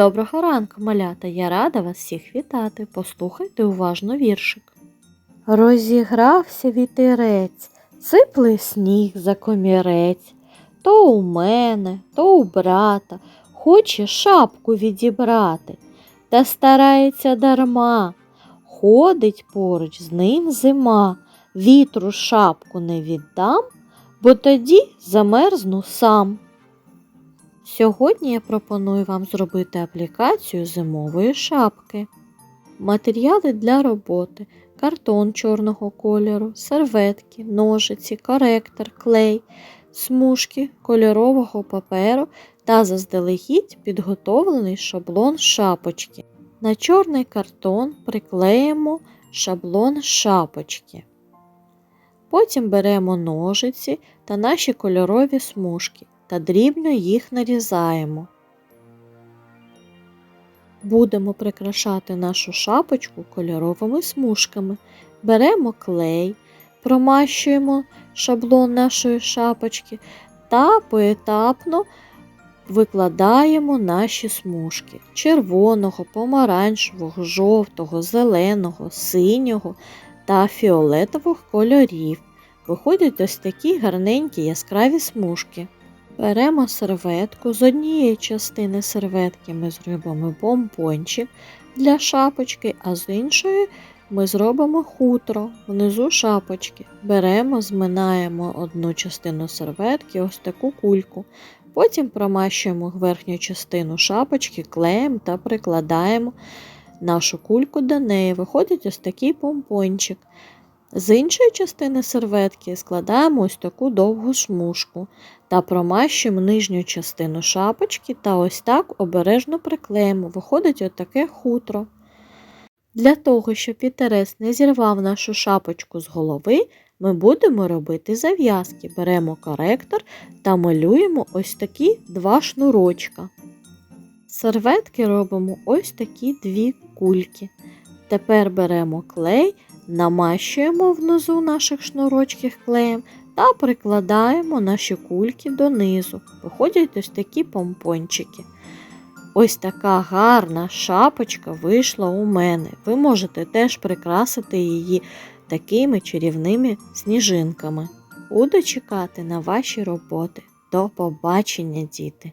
Доброго ранку, малята! Я рада вас всіх вітати. Послухайте уважно віршик. Розігрався вітерець, сипле сніг за комірець. То у мене, то у брата хоче шапку відібрати, та старається дарма. Ходить поруч з ним зима, вітру шапку не віддам, бо тоді замерзну сам. Сьогодні я пропоную вам зробити аплікацію зимової шапки. Матеріали для роботи: картон чорного кольору, серветки, ножиці, коректор, клей, смужки кольорового паперу та заздалегідь підготовлений шаблон шапочки. На чорний картон приклеїмо шаблон шапочки. Потім беремо ножиці та наші кольорові смужки та дрібно їх нарізаємо. Будемо прикрашати нашу шапочку кольоровими смужками. Беремо клей, промащуємо шаблон нашої шапочки та поетапно викладаємо наші смужки червоного, помаранчевого, жовтого, зеленого, синього та фіолетових кольорів. Виходять ось такі гарненькі яскраві смужки. Беремо серветку. З однієї частини серветки ми зробимо помпончик для шапочки, а з іншої ми зробимо хутро внизу шапочки. Беремо, зминаємо одну частину серветки, ось таку кульку. Потім промащуємо верхню частину шапочки клеєм та прикладаємо нашу кульку до неї. Виходить ось такий помпончик. З іншої частини серветки складаємо ось таку довгу смужку та промащуємо нижню частину шапочки та ось так обережно приклеїмо. Виходить отаке хутро. Для того, щоб вітерець не зірвав нашу шапочку з голови, ми будемо робити зав'язки. Беремо коректор та малюємо ось такі два шнурочка. З Серветки робимо ось такі дві кульки. Тепер беремо клей, намащуємо внизу наших шнурочків клеєм та прикладаємо наші кульки донизу. Виходять ось такі помпончики. Ось така гарна шапочка вийшла у мене. Ви можете теж прикрасити її такими чарівними сніжинками. Буду чекати на ваші роботи. До побачення, діти!